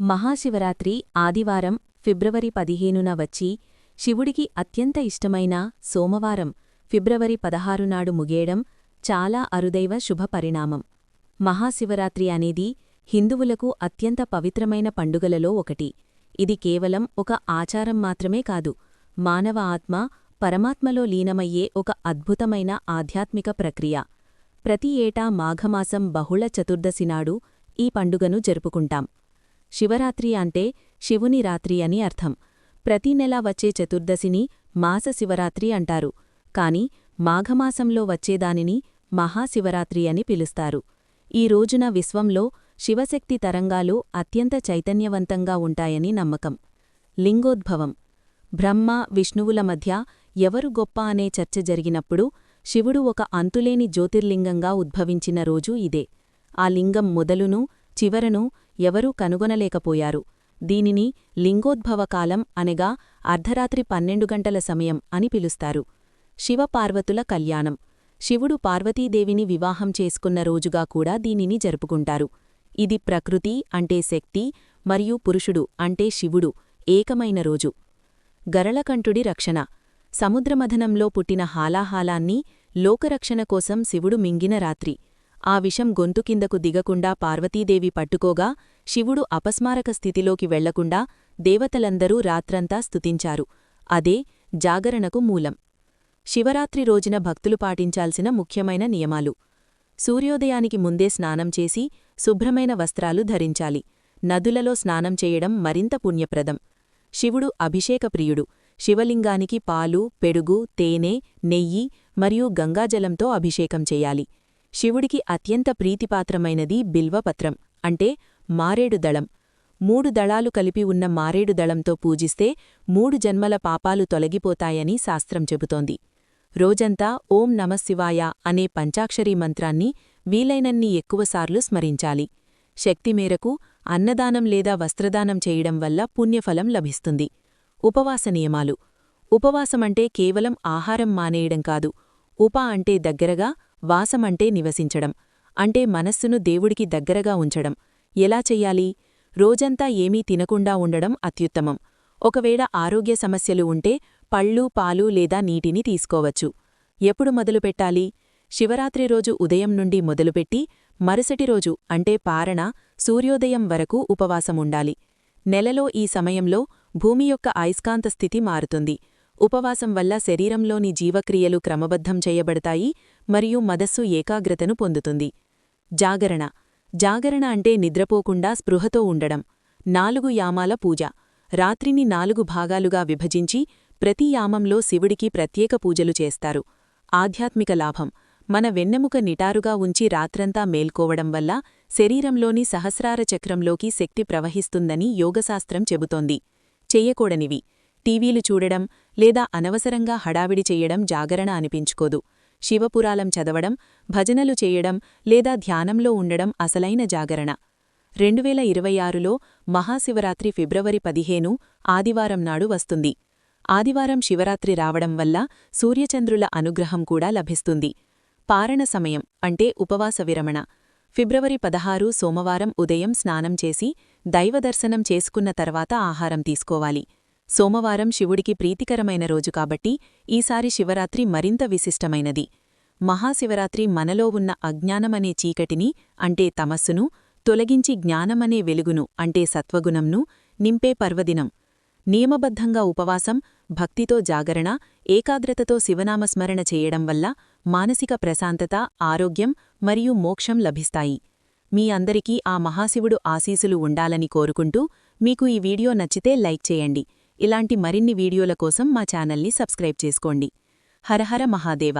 మహాశివరాత్రి ఆదివారం ఫిబ్రవరి పదిహేనున వచ్చి శివుడికి అత్యంత ఇష్టమైన సోమవారం ఫిబ్రవరి పదహారు నాడు చాలా అరుదైవ శుభ పరిణామం. మహాశివరాత్రి అనేది హిందువులకు అత్యంత పవిత్రమైన పండుగలలో ఒకటి. ఇది కేవలం ఒక ఆచారం మాత్రమే కాదు మానవ ఆత్మ పరమాత్మలో లీనమయ్యే ఒక అద్భుతమైన ఆధ్యాత్మిక ప్రక్రియ. ప్రతి ఏటా మాఘమాసం బహుళ చతుర్దశి నాడు ఈ పండుగను జరుపుకుంటాం. శివరాత్రి అంటే శివుని రాత్రి అని అర్థం. ప్రతి నెలా వచ్చే చతుర్దశిని మాస శివరాత్రి అంటారు. కాని మాఘమాసంలో వచ్చేదానిని మహాశివరాత్రి అని పిలుస్తారు. ఈ రోజున విశ్వంలో శివశక్తి తరంగాలు అత్యంత చైతన్యవంతంగా ఉంటాయని నమ్మకం. లింగోద్భవం. బ్రహ్మ విష్ణువుల మధ్య ఎవరు గొప్ప అనే చర్చ జరిగినప్పుడు శివుడు ఒక అంతులేని జ్యోతిర్లింగంగా ఉద్భవించిన రోజు ఇదే. ఆ లింగం మొదలును చివరను ఎవరూ కనుగొనలేకపోయారు. దీనిని లింగోద్భవకాలం అనగా అర్ధరాత్రి పన్నెండు గంటల సమయం అని పిలుస్తారు. శివపార్వతుల కళ్యాణం. శివుడు పార్వతీదేవిని వివాహం చేసుకున్న రోజుగా కూడా దీనిని జరుపుకుంటారు. ఇది ప్రకృతి అంటే శక్తి మరియు పురుషుడు అంటే శివుడు ఏకమైన రోజు. గరళకంఠుడి రక్షణ. సముద్రమథనంలో పుట్టిన హాలాహాలాన్ని లోకరక్షణ కోసం శివుడు మింగిన రాత్రి. ఆ విషం గొంతు కిందకు దిగకుండా పార్వతీదేవి పట్టుకోగా శివుడు అపస్మారక స్థితిలోకి వెళ్ళకుండా దేవతలందరూ రాత్రంతా స్తుతించారు. అదే జాగరణకు మూలం. శివరాత్రి రోజున భక్తులు పాటించాల్సిన ముఖ్యమైన నియమాలు. సూర్యోదయానికి ముందే స్నానం చేసి శుభ్రమైన వస్త్రాలు ధరించాలి. నదులలో స్నానం చేయడం మరింత పుణ్యప్రదం. శివుడు అభిషేకప్రియుడు. శివలింగానికి పాలు పెడుగు తేనె నెయ్యి మరియు గంగాజలంతో అభిషేకం చేయాలి. శివుడికి అత్యంత ప్రీతిపాత్రమైనది బిల్వపత్రం అంటే మారేడు దళం. మూడు దళాలు కలిపి ఉన్న మారేడు దళంతో పూజిస్తే మూడు జన్మల పాపాలు తొలగిపోతాయని శాస్త్రం చెబుతోంది. రోజంతా ఓం నమశివాయ అనే పంచాక్షరీ మంత్రాన్ని వీలైనన్ని ఎక్కువసార్లు స్మరించాలి. శక్తి మేరకు అన్నదానం లేదా వస్త్రదానం చేయడం వల్ల పుణ్యఫలం లభిస్తుంది. ఉపవాస నియమాలు. ఉపవాసమంటే కేవలం ఆహారం మానేయడం కాదు. ఉప అంటే దగ్గరగా వాసమంటే నివసించడం అంటే మనస్సును దేవుడికి దగ్గరగా ఉంచడం. ఎలా చెయ్యాలి? రోజంతా ఏమీ తినకుండా ఉండడం అత్యుత్తమం. ఒకవేళ ఆరోగ్య సమస్యలు ఉంటే పళ్ళు పాలు లేదా నీటిని తీసుకోవచ్చు. ఎప్పుడు మొదలుపెట్టాలి శివరాత్రి రోజు ఉదయం నుండి మొదలుపెట్టి మరుసటి రోజు అంటే పారణ సూర్యోదయం వరకు ఉపవాసముండాలి నెలలో ఈ సమయంలో భూమి యొక్క అయస్కాంత స్థితి మారుతుంది. ఉపవాసం వల్ల శరీరంలోని జీవక్రియలు క్రమబద్ధం చేయబడతాయి మరియు మదస్సు ఏకాగ్రతను పొందుతుంది. జాగరణ. జాగరణ అంటే నిద్రపోకుండా స్పృహతో ఉండడం. నాలుగు యామాల పూజ. రాత్రిని నాలుగు భాగాలుగా విభజించి ప్రతి యామంలో శివుడికి ప్రత్యేక పూజలు చేస్తారు. ఆధ్యాత్మిక లాభం. మన వెన్నెముక నిటారుగా ఉంచి రాత్రంతా మేల్కోవడం వల్ల శరీరంలోని సహస్రార చక్రంలోకి శక్తి ప్రవహిస్తుందని యోగశాస్త్రం చెబుతోంది. చెయ్యకూడనివి టీవీలు చూడడం లేదా అనవసరంగా హడావిడి చెయ్యడం జాగరణ అనిపించుకోదు. శివపురాలం చదవడం భజనలు చేయడం లేదా ధ్యానంలో ఉండడం అసలైన జాగరణ. రెండువేల ఇరవై ఆరులో మహాశివరాత్రి ఫిబ్రవరి పదిహేను ఆదివారం నాడు వస్తుంది. ఆదివారం శివరాత్రి రావడం వల్ల సూర్యచంద్రుల అనుగ్రహం కూడా లభిస్తుంది. పారణ సమయం అంటే ఉపవాస విరమణ. ఫిబ్రవరి పదహారు సోమవారం ఉదయం స్నానం చేసి దైవదర్శనం చేసుకున్న తర్వాత ఆహారం తీసుకోవాలి. సోమవారం శివుడికి ప్రీతికరమైన రోజు కాబట్టి ఈసారి శివరాత్రి మరింత విశిష్టమైనది. మహాశివరాత్రి మనలో ఉన్న అజ్ఞానమనే చీకటిని అంటే తమస్సును తొలగించి జ్ఞానమనే వెలుగును అంటే సత్వగుణంను నింపే పర్వదినం. నియమబద్ధంగా ఉపవాసం భక్తితో జాగరణ ఏకాగ్రతతో శివనామస్మరణ చేయడం వల్ల మానసిక ప్రశాంతత ఆరోగ్యం మరియు మోక్షం లభిస్తాయి. మీ అందరికీ ఆ మహాశివుడు ఆశీసులు ఉండాలని కోరుకుంటూ మీకు ఈ వీడియో నచ్చితే లైక్ చేయండి. ఇలాంటి మరిన్ని వీడియోల కోసం మా ఛానల్ని సబ్స్క్రైబ్ చేసుకోండి. హరహర మహాదేవ.